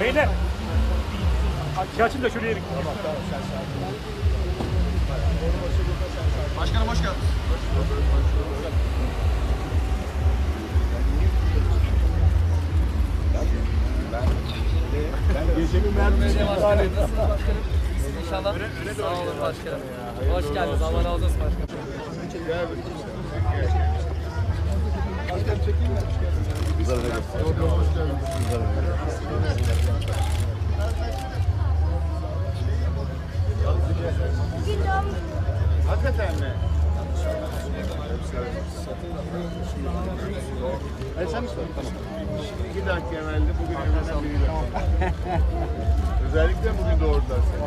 Beyler. Şey açın da şuraya bir. Başkanım hoş geldiniz. Gecenin mermisi iptal ettim. İnşallah. Sağ olun başkanım. Hoş geldiniz. Allah razı olsun başkanım. Hakikaten mi? Hayır sen mi sordun? Tamam. İki dakika evvelde bugün evlenen biriyle. Özellikle bugün doğurdular seni.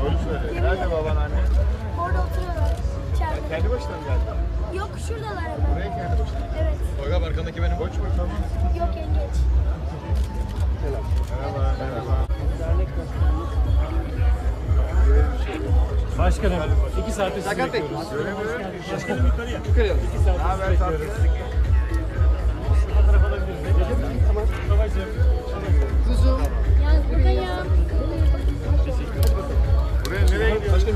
Doğru söyle. Nerede baban anne? Orada. İçeride. Kendi başına mı geldin? Yok şuradalar hemen. Buraya başına. Evet. Toygar arkandaki benim. Koç mu? Tamam. Yok yengeç. Merhaba. Merhaba. Başkanım. iki saattir sizi bekliyoruz. Öyle mi? Başkanım yukarıya. Yukarıya. İki saattir sizi bekliyoruz. Bu tarafa alabiliriz. Tamam. Babacığım. Yalnız buradayım. Buraya nereye gidiyorsun?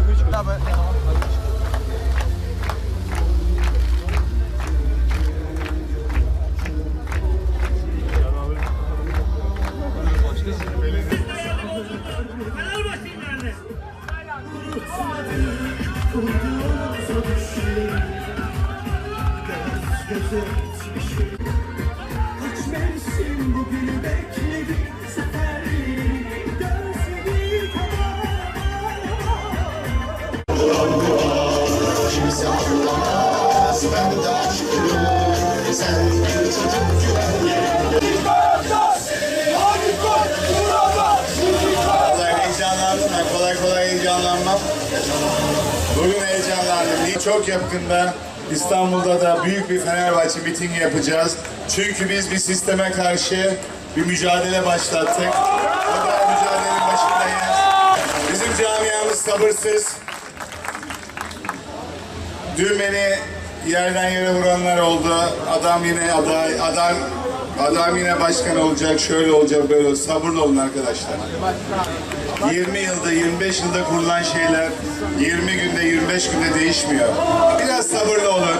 Kaç mevsim bugünü bekledi Seferlerini gözledi kadar Kimse anlamaz ben de aşkım Sen bir tutup Kolay heyecanlandım ben. Kolay kolay heyecanlanmam. Bugün heyecanlandım. Çok yakında İstanbul'da da büyük bir Fenerbahçe mitingi yapacağız. Çünkü biz bir sisteme karşı bir mücadele başlattık. Da mücadelenin başındayız. Bizim camiamız sabırsız. Dün beni yerden yere vuranlar oldu. Adam yine aday, adam adam yine başkan olacak, şöyle olacak, böyle olacak. Sabırlı olun arkadaşlar. 20 yılda, 25 yılda kurulan şeyler 20 günde, 25 günde değişmiyor. Biraz sabırlı olun.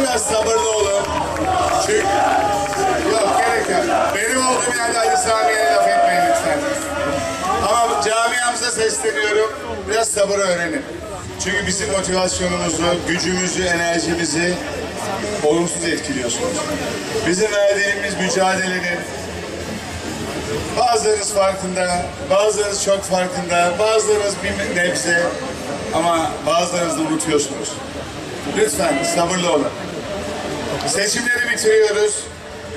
Biraz sabırlı olun. Çünkü yok gerek yok. Benim olduğum yerde Ali Sami'ye laf etmeyin lütfen. Ama camiamıza sesleniyorum. Biraz sabır öğrenin. Çünkü bizim motivasyonumuzu, gücümüzü, enerjimizi olumsuz etkiliyorsunuz. Bizim verdiğimiz mücadelenin bazılarınız farkında, bazılarınız çok farkında, bazılarınız bir nebze ama bazılarınız da unutuyorsunuz. Lütfen sabırlı olun. Seçimleri bitiriyoruz.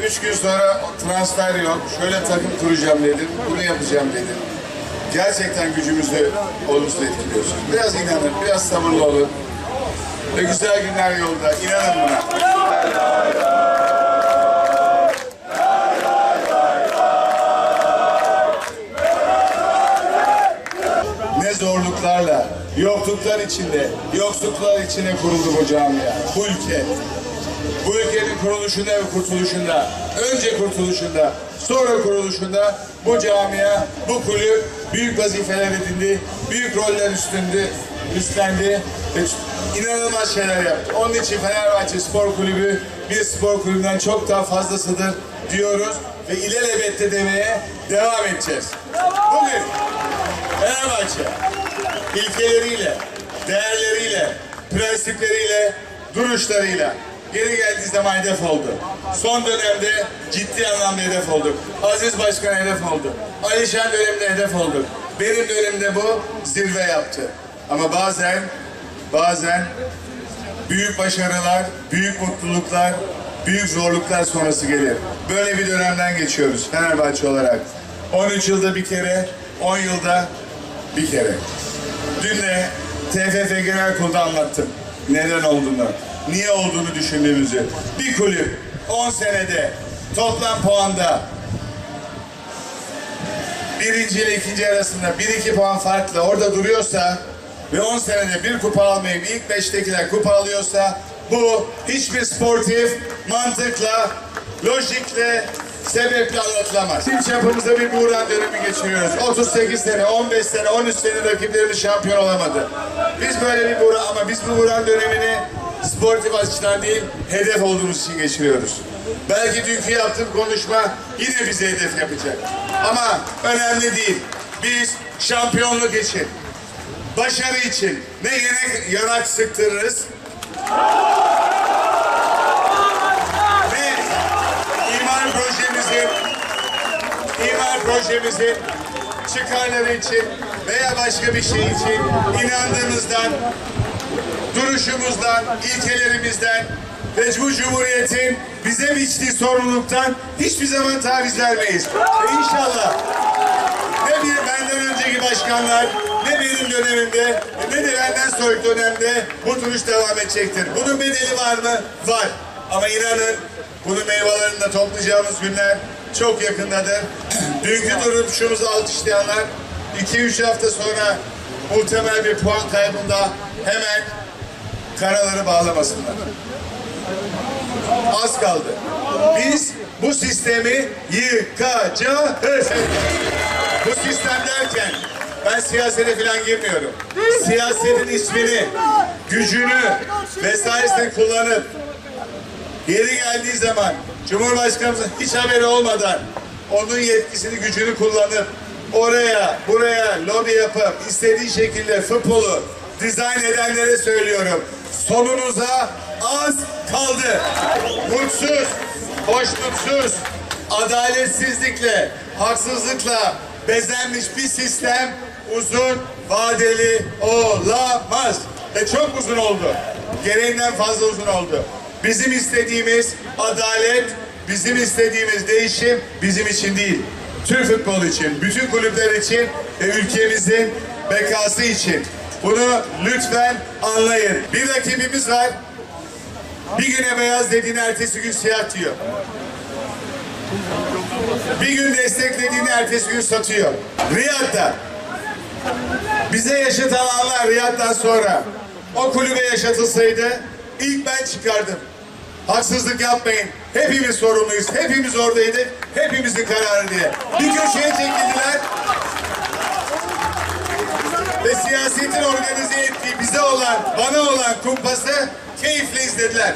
Üç gün sonra transfer yok. Şöyle takım kuracağım dedim. Bunu yapacağım dedim. Gerçekten gücümüzü olumsuz etkiliyorsunuz. Biraz inanın, biraz sabırlı olun. Ve güzel günler yolda. İnanın buna. Zorluklarla, yokluklar içinde, yoksulluklar içine kuruldu bu camia. Bu ülke. Bu ülkenin kuruluşunda ve kurtuluşunda, önce kurtuluşunda, sonra kuruluşunda bu camia, bu kulüp büyük vazifeler edindi, büyük roller üstündü, üstlendi ve inanılmaz şeyler yaptı. Onun için Fenerbahçe Spor Kulübü bir spor kulübünden çok daha fazlasıdır diyoruz ve ilelebette demeye devam edeceğiz. Bugün Fenerbahçe ilkeleriyle, değerleriyle, prensipleriyle, duruşlarıyla geri geldiği zaman hedef oldu. Son dönemde ciddi anlamda hedef olduk. Aziz Başkan hedef oldu. Alişan döneminde hedef olduk. Benim dönemde bu zirve yaptı. Ama bazen, bazen büyük başarılar, büyük mutluluklar, büyük zorluklar sonrası gelir. Böyle bir dönemden geçiyoruz Fenerbahçe olarak. 13 yılda bir kere, 10 yılda bir kere. Dün de TFF Genel Kurulu'da anlattım. Neden olduğunu, niye olduğunu düşündüğümüzü. Bir kulüp 10 senede toplam puanda birinci ile ikinci arasında bir iki puan farklı orada duruyorsa ve 10 senede bir kupa almayıp ilk beştekiler kupa alıyorsa bu hiçbir sportif mantıkla, lojikle sebeple anlatılamaz. Bizim çapımızda bir buğran dönemi geçiriyoruz. 38 sene, 15 sene, 13 sene rakiplerimiz şampiyon olamadı. Biz böyle bir buğran ama biz bu buğran dönemini sportif açıdan değil, hedef olduğumuz için geçiriyoruz. Belki dünkü yaptığım konuşma yine bize hedef yapacak. Ama önemli değil. Biz şampiyonluk için, başarı için ne yine yanak sıktırırız, projemizin çıkarları için veya başka bir şey için inandığımızdan, duruşumuzdan, ilkelerimizden ve bu cumhuriyetin bize biçtiği sorumluluktan hiçbir zaman taviz vermeyiz. Ve inşallah ne bir benden önceki başkanlar, ne benim dönemimde, ne de benden sonraki dönemde bu duruş devam edecektir. Bunun bedeli var mı? Var. Ama inanın bunun meyvelerini de toplayacağımız günler çok yakındadır. Dünkü duruşumuzu alkışlayanlar 2-3 hafta sonra muhtemel bir puan kaybında hemen karaları bağlamasınlar. Az kaldı. Biz bu sistemi yıkacağız. Bu sistem derken ben siyasete falan girmiyorum. Siyasetin ismini, gücünü vesairesini kullanıp yeri geldiği zaman Cumhurbaşkanımızın hiç haberi olmadan onun yetkisini, gücünü kullanıp oraya, buraya lobi yapıp istediği şekilde futbolu dizayn edenlere söylüyorum. Sonunuza az kaldı. Mutsuz, hoşnutsuz, adaletsizlikle, haksızlıkla bezenmiş bir sistem uzun vadeli olamaz. Ve çok uzun oldu. Gereğinden fazla uzun oldu. Bizim istediğimiz adalet, bizim istediğimiz değişim bizim için değil. Türk futbolu için, bütün kulüpler için ve ülkemizin bekası için. Bunu lütfen anlayın. Bir rakibimiz var. Bir güne beyaz dediğini ertesi gün siyah diyor. Bir gün desteklediğini ertesi gün satıyor. Riyad'da bize yaşatılanlar Riyad'dan sonra o kulübe yaşatılsaydı ilk ben çıkardım. Haksızlık yapmayın. Hepimiz sorumluyuz. Hepimiz oradaydık. Hepimizin kararı diye. Bir köşeye çekildiler. Ve siyasetin organize ettiği bize olan, bana olan kumpası keyifle izlediler.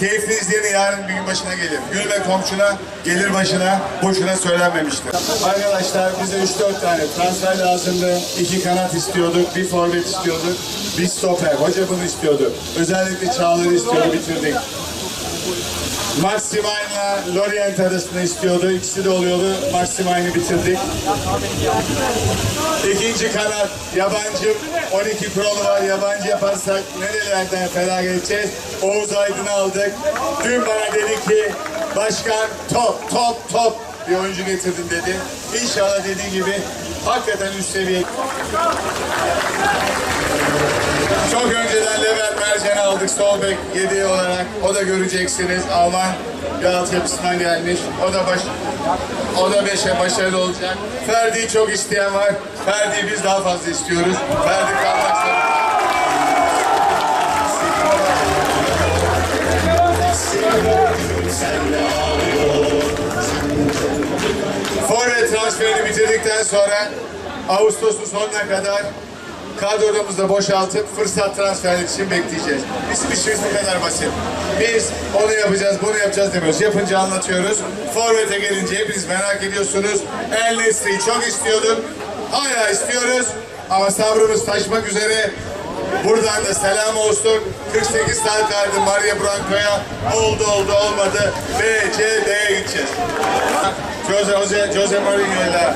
Keyifli izleyeni yarın bir gün başına gelir. Gülme komşuna, gelir başına, boşuna söylenmemiştir. Arkadaşlar bize 3-4 tane transfer lazımdı. İki kanat istiyorduk, bir forvet istiyorduk, bir stoper. Hoca bunu istiyordu. Özellikle Çağlar'ı istiyordu, bitirdik. Maximay'la Lorient arasında istiyordu. İkisi de oluyordu. Maximay'ını bitirdik. İkinci kanat yabancı 12 kuralı var. Yabancı yaparsak nerelerden feragat edeceğiz? Oğuz Aydın'ı aldık. Dün bana dedi ki başkan top top top bir oyuncu getirdim dedi. İnşallah dediği gibi hakikaten üst seviye. Çok önceden Levent Mercan'ı aldık sol bek yediği olarak. O da göreceksiniz. Alman bir altyapısından gelmiş. O da baş, o da beşe başarılı olacak. Ferdi'yi çok isteyen var. Ferdi'yi biz daha fazla istiyoruz. Ferdi kalmak. Forvet transferini bitirdikten sonra Ağustos'un sonuna kadar kadromuzu boşaltıp fırsat transferleri için bekleyeceğiz. Bizim işimiz bu kadar basit. Biz onu yapacağız, bunu yapacağız demiyoruz. Yapınca anlatıyoruz. Forvet'e gelince hepiniz merak ediyorsunuz. El çok istiyorduk. Hala istiyoruz. Ama sabrımız taşmak üzere. Buradan da selam olsun. 48 saat verdim Maria Branco'ya. Oldu oldu olmadı. B, C, D'ye gideceğiz. Jose, Jose, Jose Mourinho'yla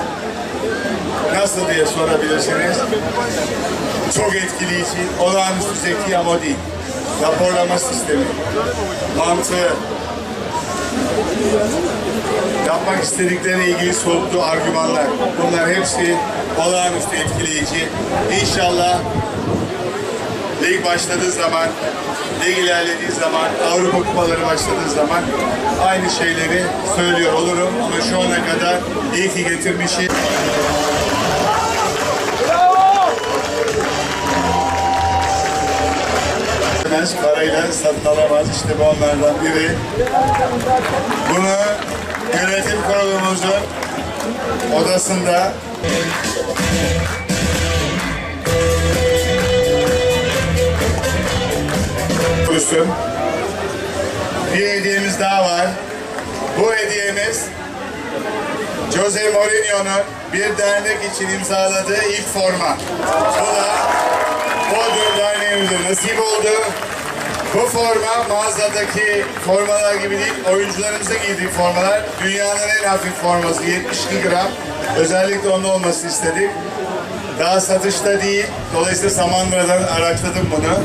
nasıl diye sorabilirsiniz. Çok etkileyici, olağanüstü zeki ama değil. Raporlama sistemi, mantığı, yapmak istedikleriyle ilgili soğuttuğu argümanlar. Bunlar hepsi olağanüstü etkileyici. İnşallah lig başladığı zaman, lig ilerlediği zaman, Avrupa kupaları başladığı zaman aynı şeyleri söylüyor olurum. Ama şu ana kadar iyi ki getirmişim. Parayla satın alamaz. İşte bu onlardan biri. Bunu yönetim kurulumuzun odasında Dursun. Bir hediyemiz daha var. Bu hediyemiz Jose Mourinho'nun bir dernek için imzaladığı ilk forma. Bu da Bodrum Derneğimize nasip oldu. Bu forma mağazadaki formalar gibi değil, oyuncularımıza giydiği formalar. Dünyanın en hafif forması 72 gram. Özellikle onun olması istedik. Daha satışta değil. Dolayısıyla Samandıra'dan arakladım bunu.